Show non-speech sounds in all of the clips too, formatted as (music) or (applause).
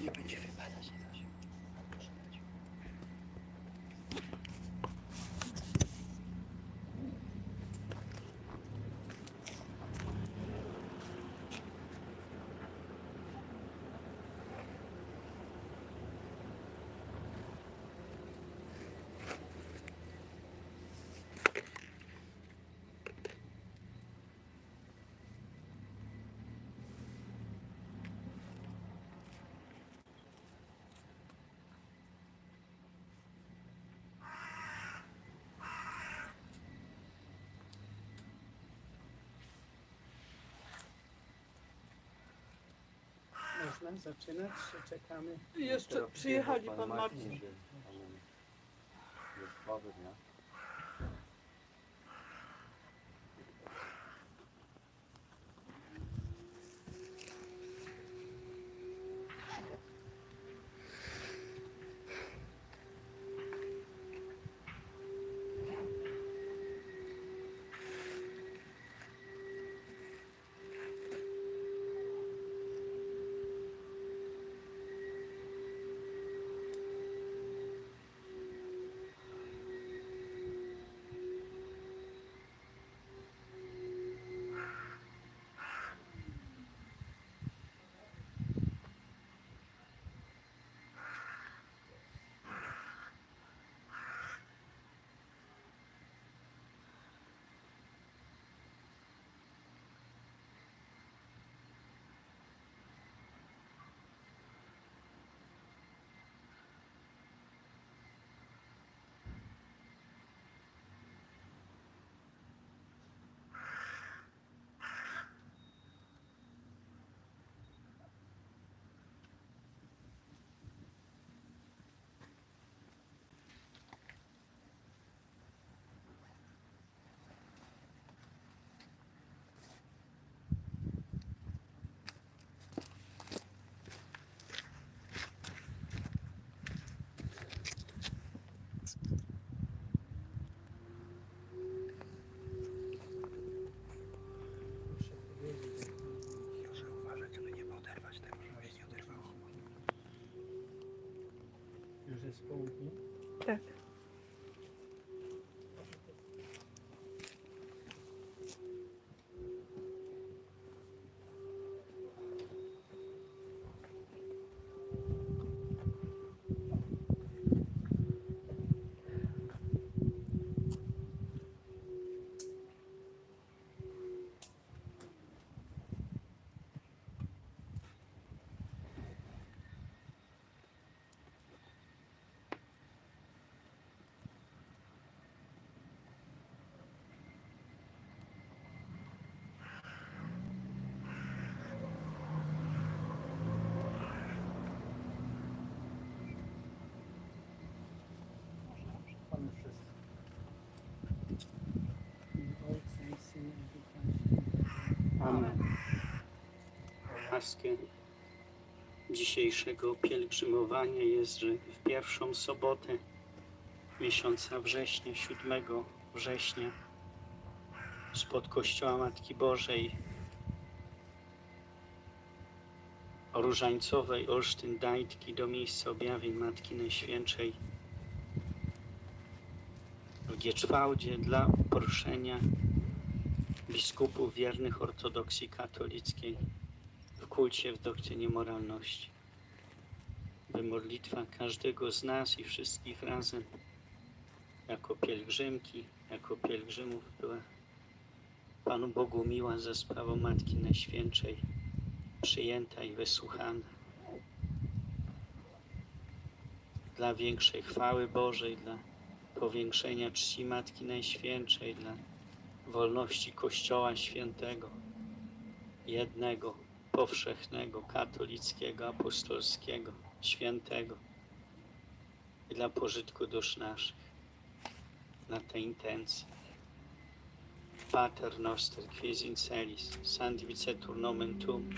Nie będzie wypadać, nie da się. Proszę dać. Można zaczynać, czy czekamy? Jeszcze przyjechali pan Marcin. Jest słaby, nie? Proszę powiedzieć. Proszę uważać, żeby nie poderwać tego, żeby się nie oderwało. Już jest południe. Tak. Pan wszystko. W imię Ojca i Syna i Ducha Łaskę dzisiejszego pielgrzymowania jest, że w pierwszą sobotę miesiąca września, 7 września, spod Kościoła Matki Bożej Różańcowej Olsztyn Dajtki do miejsca objawień Matki Najświętszej w Gieczwałdzie dla uproszenia biskupów wiernych ortodoksji katolickiej w kulcie w doktrynie moralności. By modlitwa każdego z nas i wszystkich razem jako pielgrzymki, jako pielgrzymów była Panu Bogu miła za sprawą Matki Najświętszej, przyjęta i wysłuchana. Dla większej chwały Bożej, dla powiększenia czci Matki Najświętszej, dla wolności Kościoła Świętego, jednego, powszechnego, katolickiego, apostolskiego, świętego i dla pożytku dusz naszych. Na te intencje. Pater noster, quis in celis, sandivicetur nomen tuum,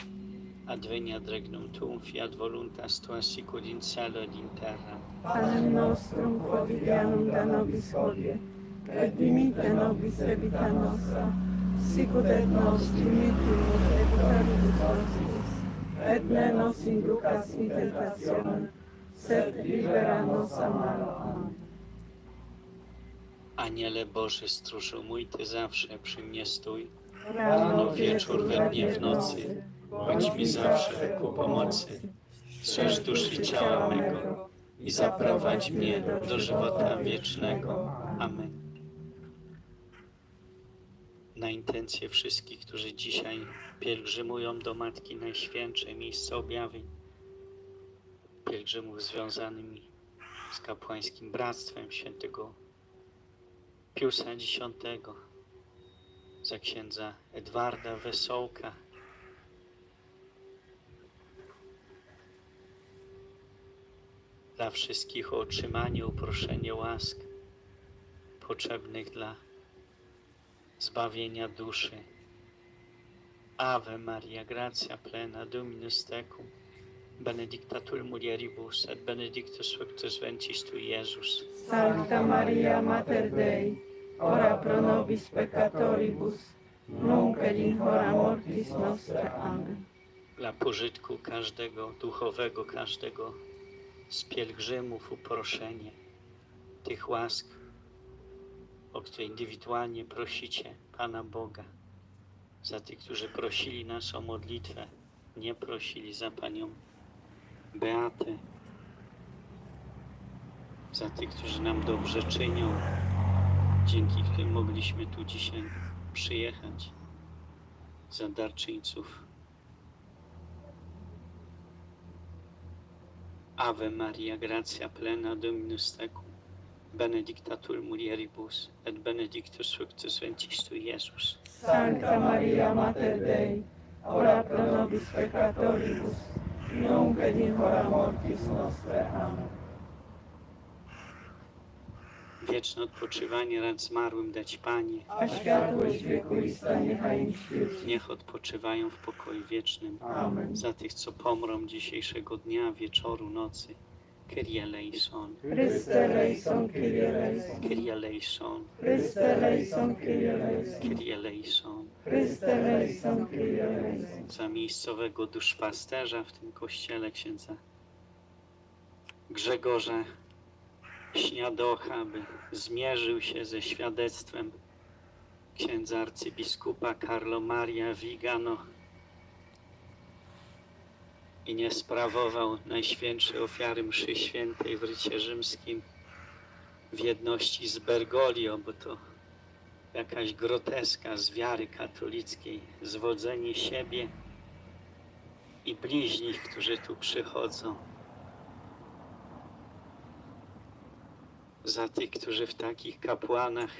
adveniat regnum tuum, fiat voluntas tua sicut in cielo et in terra. Panem nostrum quotidianum da nobis hodie, et dimite nobis debita nostra, sicut et nos dimittimus debitoribus nostris, et ne nos inducas in tentationem, sed libera nos a malo. Aniele Boży, stróżu mój, Ty zawsze przy mnie stój. Rano, wieczór, we dnie, w nocy, bądź mi zawsze ku pomocy. Strzeż duszy ciała mego i zaprowadź mnie do żywota wiecznego. Amen. Na intencje wszystkich, którzy dzisiaj pielgrzymują do Matki Najświętszej, miejsce objawień, pielgrzymów związanymi z kapłańskim bractwem świętego Piusa X, za księdza Edwarda Wesołka, dla wszystkich o otrzymanie, uproszenie łask potrzebnych dla zbawienia duszy. Ave Maria, gratia plena, Dominus tecum, benedictatur mulieribus, et benedictus fructus ventris tui, Iesus. Sancta Maria Mater Dei, ora pro nobis peccatoribus, nunc et in hora mortis nostra. Amen. dla pożytku każdego, duchowego każdego z pielgrzymów uproszenie tych łask, o które indywidualnie prosicie Pana Boga, za tych, którzy prosili nas o modlitwę, nie prosili za Panią Beatę, za tych, którzy nam dobrze czynią, dzięki którym mogliśmy tu dzisiaj przyjechać, za darczyńców. Ave Maria, gratia plena Dominus tecum, benedictatur mulieribus, et benedictus fructus ventris tui, Iesus. Sancta Maria Mater Dei, ora pro nobis peccatoribus, nunc et in hora mortis nostra. Amen. Wieczne odpoczywanie rad zmarłym dać Panie, A światłość wiekuista niechaj im świeci. niech odpoczywają w pokoju wiecznym. Amen. Za tych, co pomrą dzisiejszego dnia, wieczoru, nocy. Kyrie eleison, Chryste lejson, Kyrie lejson. Kyrie eleison, Chryste lejson, Kyrie lejson. Kyrie eleison. Chryste lejson, Kyrie lejson. za miejscowego duszpasterza w tym kościele księdza Grzegorza Śniadocha, by zmierzył się ze świadectwem księdza arcybiskupa Carlo Maria Vigano i nie sprawował najświętszej ofiary mszy świętej w rycie rzymskim w jedności z Bergoglio, bo to jakaś groteska z wiary katolickiej, zwodzenie siebie i bliźnich, którzy tu przychodzą. Za tych, którzy w takich kapłanach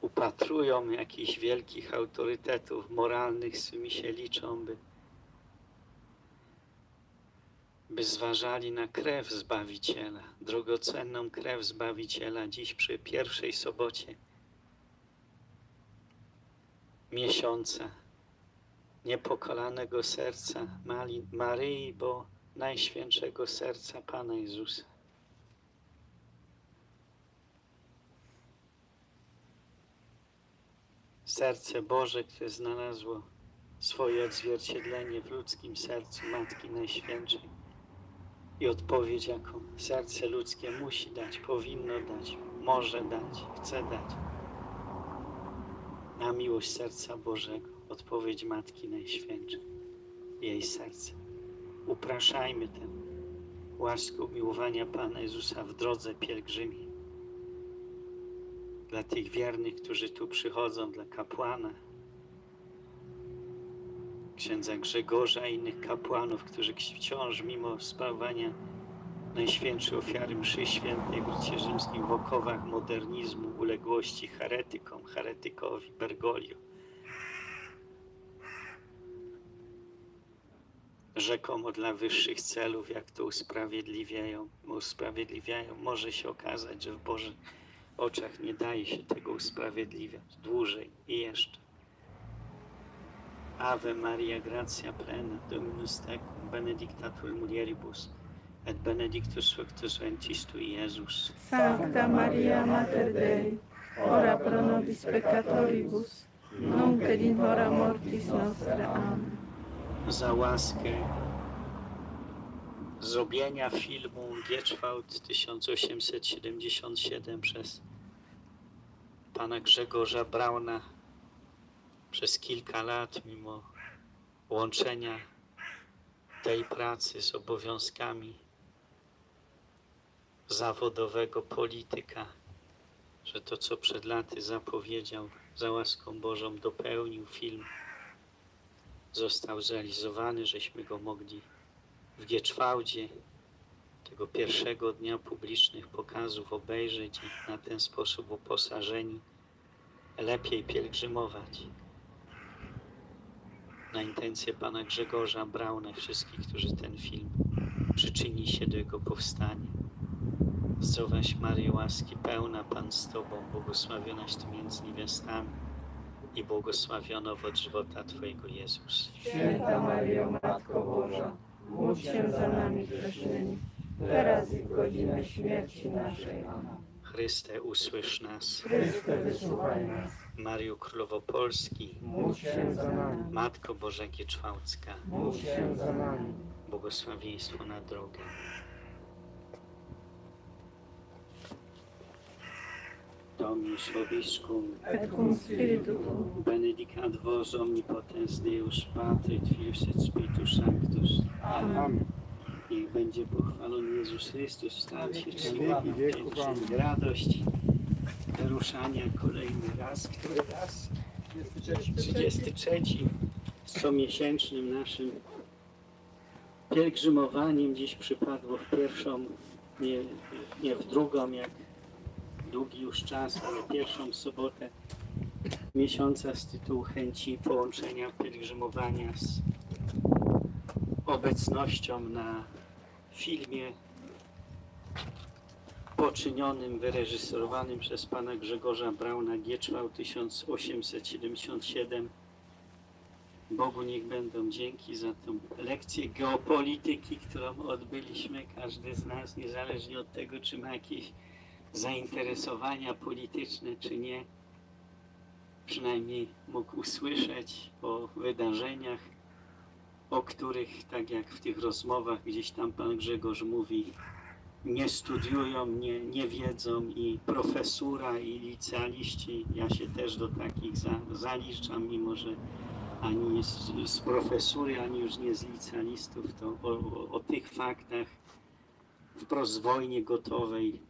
upatrują jakichś wielkich autorytetów moralnych, z którymi się liczą, by, by zważali na krew Zbawiciela, drogocenną krew Zbawiciela dziś przy pierwszej sobocie miesiąca niepokolanego serca Maryi, bo Najświętszego Serca Pana Jezusa. Serce Boże, które znalazło swoje odzwierciedlenie w ludzkim sercu Matki Najświętszej i odpowiedź, jaką serce ludzkie musi dać, powinno dać, może dać, chce dać na miłość serca Bożego, odpowiedź Matki Najświętszej, jej serce. Upraszajmy tę łaskę miłowania Pana Jezusa w drodze pielgrzymi. Dla tych wiernych, którzy tu przychodzą, dla kapłana, księdza Grzegorza i innych kapłanów, którzy wciąż mimo sprawowania Najświętszej ofiary mszy świętej w rzymskim w okowach modernizmu, uległości heretykom, heretykowi, Bergoglio. Rzekomo dla wyższych celów, jak to usprawiedliwiają, usprawiedliwiają, może się okazać, że w Bożych oczach nie daje się tego usprawiedliwiać dłużej i jeszcze. Ave Maria, gratia plena, Dominus tecum, benedictatur mulieribus, et benedictus fructus ventris tui, Iesus. Sancta Maria Mater Dei, ora pro nobis peccatoribus, nunc et in hora mortis nostra. Amen. Za łaskę zrobienia filmu Gieczwałt 1877 przez pana Grzegorza Brauna przez kilka lat, mimo łączenia tej pracy z obowiązkami zawodowego polityka, że to, co przed laty zapowiedział, za łaską Bożą dopełnił film, został zrealizowany, żeśmy go mogli w Gieczwałdzie tego pierwszego dnia publicznych pokazów obejrzeć i na ten sposób uposażeni lepiej pielgrzymować. Na intencję pana Grzegorza Brauna wszystkich, którzy ten film przyczyni się do jego powstania. Zdrowaś Maryjo, łaski pełna Pan z Tobą, błogosławionaś Ty między niewiastami i błogosławiony owoc żywota Twojego Jezus. Święta Maryjo, Matko Boża, módl się za nami grzesznymi, teraz i w godzinę śmierci naszej. Amen. Chryste, usłysz nas. Chryste, wysłuchaj nas. Mario Królowo Polski, Módl się za nami. Matko Boża Gieczwałcka, Módl się za nami. błogosławieństwo na drogę. Dominus vobiscum, Et cum spiritu benedicat vos omnipotens Deus, Pater et Filius et Spiritus Sanctus. Amen. Niech będzie pochwalony Jezus Chrystus, stał się człowiekiem, wieków. pielgrzym. radość wyruszania kolejny raz, który raz 33 z comiesięcznym naszym pielgrzymowaniem dziś przypadło w pierwszą, nie, nie w drugą, jak długi już czas, ale pierwszą sobotę miesiąca z tytułu chęci połączenia pielgrzymowania z obecnością na filmie poczynionym, wyreżyserowanym przez pana Grzegorza Brauna Gieczwał 1877. Bogu niech będą dzięki za tą lekcję geopolityki, którą odbyliśmy, każdy z nas, niezależnie od tego, czy ma jakieś zainteresowania polityczne, czy nie, przynajmniej mógł usłyszeć o wydarzeniach, o których, tak jak w tych rozmowach gdzieś tam pan Grzegorz mówi, nie studiują, nie, nie wiedzą i profesura i licealiści, ja się też do takich za, zaliczam, mimo że ani z, z profesury, ani już nie z licealistów, to o, o, o tych faktach wprost wojnie gotowej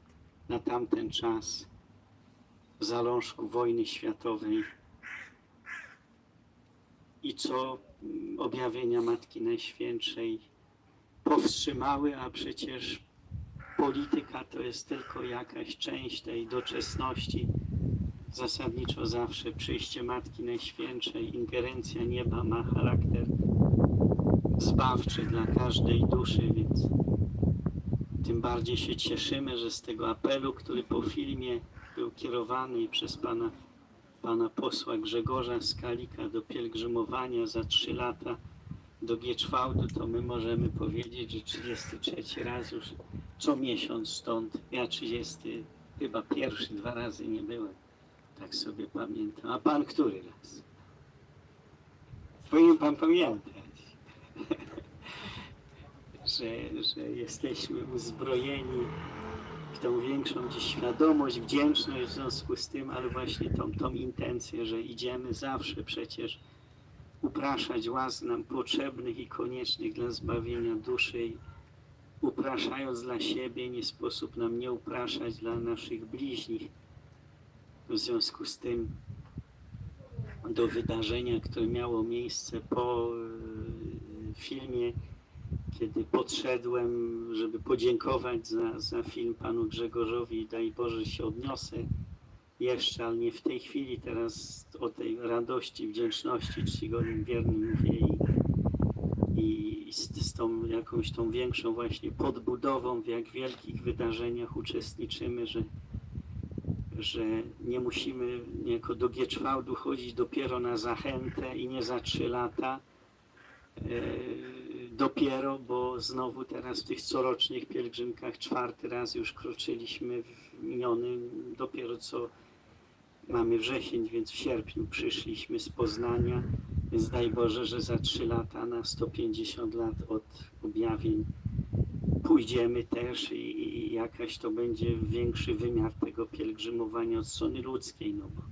na tamten czas, w zalążku wojny światowej. I co objawienia Matki Najświętszej powstrzymały, a przecież polityka to jest tylko jakaś część tej doczesności. Zasadniczo zawsze przyjście Matki Najświętszej, ingerencja nieba ma charakter zbawczy dla każdej duszy, więc tym bardziej się cieszymy, że z tego apelu, który po filmie był kierowany przez pana, pana posła Grzegorza Skalika do pielgrzymowania za trzy lata do Gieczwałdu, to my możemy powiedzieć, że 33 raz już co miesiąc stąd. Ja 30 chyba pierwszy dwa razy nie byłem. Tak sobie pamiętam. A pan który raz? Powinien pan pamiętać, (laughs) że, że jesteśmy uzbrojeni w tą większą dziś świadomość, wdzięczność w związku z tym, ale właśnie tą, tą intencję, że idziemy zawsze przecież upraszać łask nam potrzebnych i koniecznych dla zbawienia duszy i upraszając dla siebie, nie sposób nam nie upraszać dla naszych bliźnich. W związku z tym do wydarzenia, które miało miejsce po e, filmie, kiedy podszedłem, żeby podziękować za, za film panu Grzegorzowi daj Boże się odniosę jeszcze, ale nie w tej chwili, teraz o tej radości, wdzięczności czcigodnym wiernym mówię i, i z, z tą jakąś tą większą właśnie podbudową, w jak wielkich wydarzeniach uczestniczymy, że, że nie musimy niejako do Gieczwałdu chodzić dopiero na zachętę i nie za trzy lata, e, dopiero, bo znowu teraz w tych corocznych pielgrzymkach czwarty raz już kroczyliśmy w minionym, dopiero co mamy wrzesień, więc w sierpniu przyszliśmy z Poznania, więc daj Boże, że za trzy lata na 150 lat od objawień pójdziemy też i, i jakaś to będzie większy wymiar tego pielgrzymowania od strony ludzkiej, no bo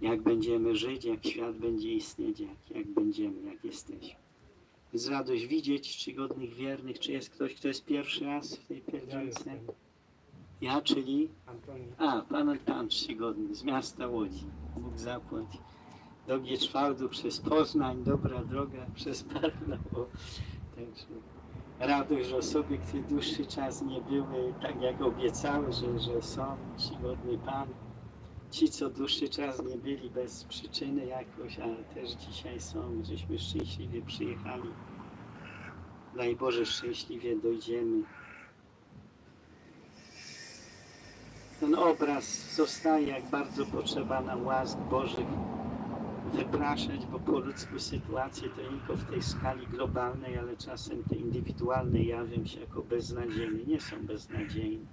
jak będziemy żyć, jak świat będzie istnieć, jak, jak będziemy, jak jesteśmy. Jest radość widzieć czcigodnych, wiernych. Czy jest ktoś, kto jest pierwszy raz w tej pielgrzymce? Ja, czyli Antoni. a, pan pan czcigodny z miasta Łodzi. Bóg zapłać. Do Gieczwałdu przez Poznań, dobra droga przez Barnało. Także radość, że osoby, które dłuższy czas nie były, tak jak obiecały, że, że są, czcigodny Pan. Ci, co dłuższy czas nie byli bez przyczyny jakoś, ale też dzisiaj są, żeśmy szczęśliwie przyjechali. Daj Boże, szczęśliwie dojdziemy. ten obraz zostaje, jak bardzo potrzeba nam łask Bożych wypraszać, bo po ludzku sytuacje to nie tylko w tej skali globalnej, ale czasem te indywidualne jawią się jako beznadziejne. Nie są beznadziejne.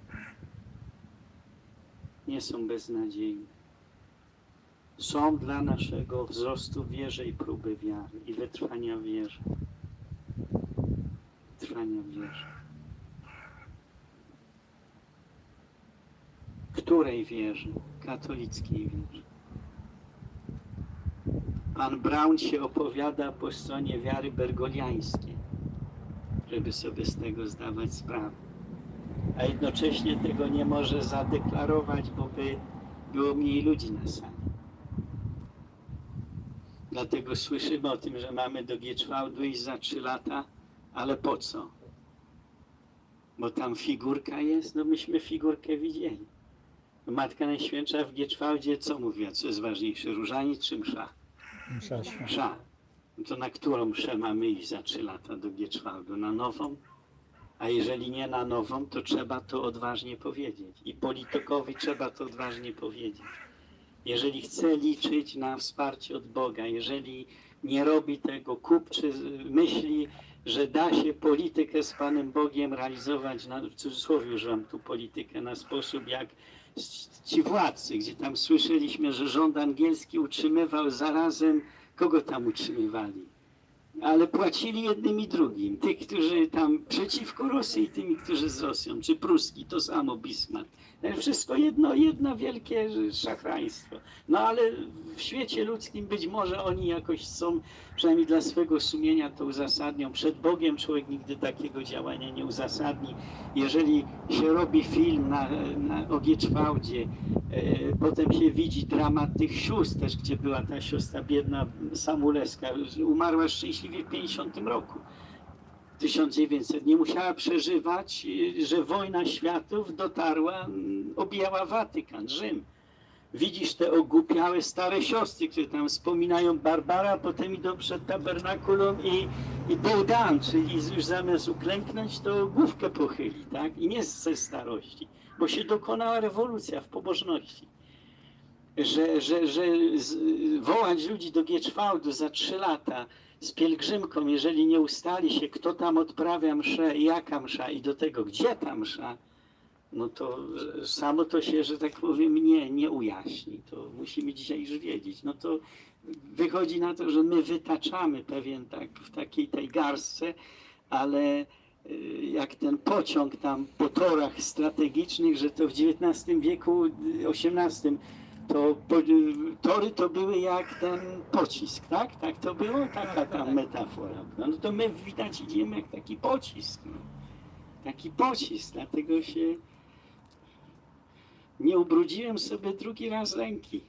Nie są beznadziejne. Są dla naszego wzrostu wierze i próby wiary i wytrwania wierze. Trwania w wierze. Której wierzy? Katolickiej wierzy. Pan Brown się opowiada po stronie wiary bergoliańskiej, żeby sobie z tego zdawać sprawę. A jednocześnie tego nie może zadeklarować, bo by było mniej ludzi na sali. Dlatego słyszymy o tym, że mamy do Gieczwałdu iść za trzy lata, ale po co? Bo tam figurka jest? No myśmy figurkę widzieli. Matka Najświętsza w Gieczwałdzie co mówiła? Co jest ważniejsze, różaniec czy msza? Msza. Msza. No to na którą mszę mamy iść za trzy lata do Gieczwałdu? Na nową? A jeżeli nie na nową, to trzeba to odważnie powiedzieć. I politykowi trzeba to odważnie powiedzieć. Jeżeli chce liczyć na wsparcie od Boga, jeżeli nie robi tego kupczy, myśli, że da się politykę z Panem Bogiem realizować, na, w cudzysłowie używam tu politykę, na sposób jak ci władcy, gdzie tam słyszeliśmy, że rząd angielski utrzymywał zarazem, kogo tam utrzymywali? Ale płacili jednym i drugim. Tych, którzy tam przeciwko Rosji i tymi, którzy z Rosją, czy pruski, to samo Bismarck. Wszystko jedno, jedno wielkie szachraństwo. No ale w świecie ludzkim być może oni jakoś są, przynajmniej dla swego sumienia to uzasadnią. Przed Bogiem człowiek nigdy takiego działania nie uzasadni. Jeżeli się robi film na, na Ogieczwałdzie, e, potem się widzi dramat tych sióstr też, gdzie była ta siostra biedna Samuleska, umarła szczęśliwie w 50 roku. 1900 nie musiała przeżywać, że wojna światów dotarła, mm, objęła Watykan, Rzym. Widzisz te ogłupiałe stare siostry, które tam wspominają Barbara, potem idą przed tabernakulum i, i down, czyli już zamiast uklęknąć, to główkę pochyli, tak? I nie ze starości, bo się dokonała rewolucja w pobożności. Że, że, że wołać ludzi do Gieczwałdu za trzy lata, z pielgrzymką, jeżeli nie ustali się, kto tam odprawia mszę, jaka msza i do tego, gdzie ta msza, no to e, samo to się, że tak powiem, nie, nie ujaśni. To musimy dzisiaj już wiedzieć. No to wychodzi na to, że my wytaczamy pewien tak w takiej tej garstce, ale e, jak ten pociąg tam po torach strategicznych, że to w XIX wieku, XVIII to tory to były jak ten pocisk, tak? Tak to było? Taka tam metafora. No, no to my widać idziemy jak taki pocisk. No. Taki pocisk, dlatego się nie ubrudziłem sobie drugi raz ręki.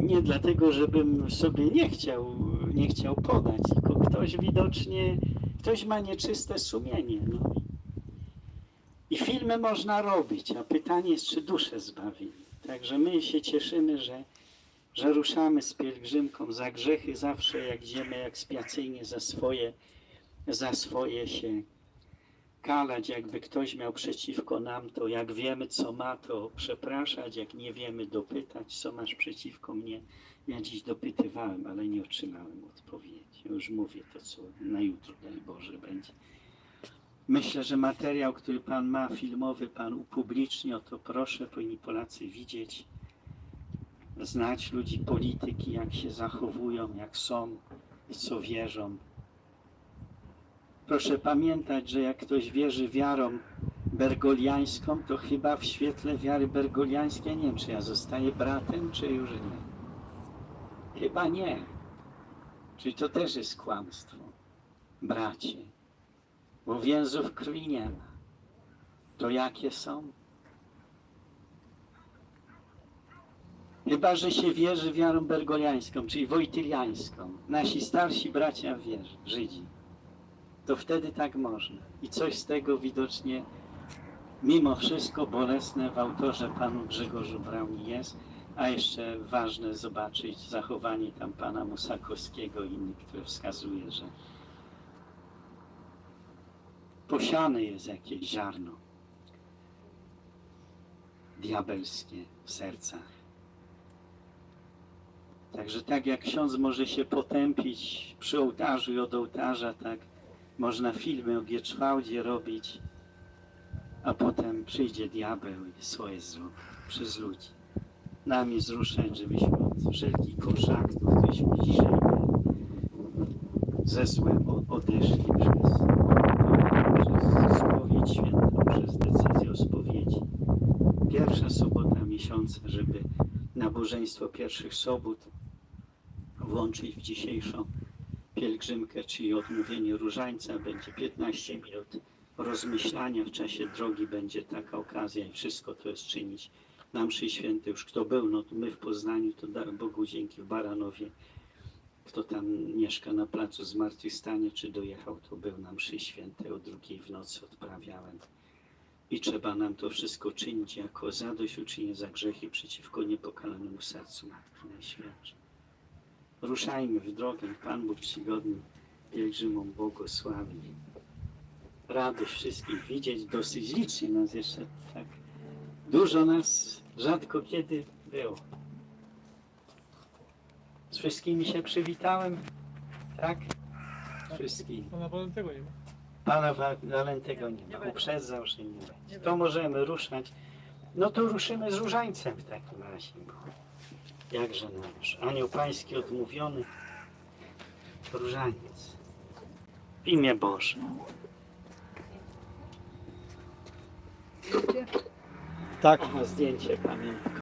Nie dlatego, żebym sobie nie chciał, nie chciał podać, tylko ktoś widocznie, ktoś ma nieczyste sumienie. No. I filmy można robić, a pytanie jest, czy duszę zbawili. Także my się cieszymy, że, że ruszamy z pielgrzymką za grzechy zawsze, jak idziemy ekspiacyjnie za swoje, za swoje się kalać, jakby ktoś miał przeciwko nam, to jak wiemy, co ma, to przepraszać, jak nie wiemy, dopytać, co masz przeciwko mnie. Ja dziś dopytywałem, ale nie otrzymałem odpowiedzi. Już mówię to, co na jutro, daj Boże, będzie. Myślę, że materiał, który Pan ma, filmowy, Pan upubliczni, o to proszę, powinni Polacy widzieć, znać ludzi polityki, jak się zachowują, jak są, w co wierzą. proszę pamiętać, że jak ktoś wierzy wiarą bergoliańską, to chyba w świetle wiary bergoliańskiej, nie wiem, czy ja zostaję bratem, czy już nie. Chyba nie. Czyli to też jest kłamstwo. Bracie, bo więzów krwi nie ma. To jakie są? Chyba, że się wierzy wiarą bergoliańską, czyli wojtyliańską. Nasi starsi bracia wierzy, Żydzi. To wtedy tak można. I coś z tego widocznie, mimo wszystko bolesne w autorze panu Grzegorzu Brauni jest, a jeszcze ważne zobaczyć zachowanie tam pana Musakowskiego i innych, które wskazuje, że posiane jest jakieś ziarno diabelskie w sercach. Także tak jak ksiądz może się potępić przy ołtarzu i od ołtarza, tak można filmy o Gieczwałdzie robić, a potem przyjdzie diabeł i swoje zrobi przez ludzi. Nami zruszać, żebyśmy od wszelkich konszaktów, któreśmy dzisiaj ze złem odeszli przez, przez spowiedź świętą, przez decyzję o spowiedzi. Pierwsza sobota miesiąca, żeby nabożeństwo pierwszych sobot włączyć w dzisiejszą pielgrzymkę, czyli odmówienie różańca. Będzie 15 minut rozmyślania w czasie drogi, będzie taka okazja i wszystko to jest czynić na mszy świętej. Już kto był, no to my w Poznaniu, to Bogu dzięki w Baranowie. Kto tam mieszka na placu Zmartwychwstania, czy dojechał, to był na mszy świętej o drugiej w nocy odprawiałem. I trzeba nam to wszystko czynić jako zadośćuczynienie za grzechy przeciwko niepokalanemu sercu Matki Najświętszej. Ruszajmy w drogę, Pan Bóg przygodnym pielgrzymom błogosławi. Radość wszystkich widzieć, dosyć licznie nas jeszcze tak. Dużo nas rzadko kiedy było. Z wszystkimi się przywitałem, tak? Z wszystkimi. Pana Walentego nie ma. Pana Wa- Walentego nie ma. Uprzedzał, że nie będzie. To możemy ruszać. No to ruszymy z różańcem w takim razie. Bo jakże nasz anioł pański odmówiony. Różaniec. W imię Boże. Tak. Aha, zdjęcie pamiętam.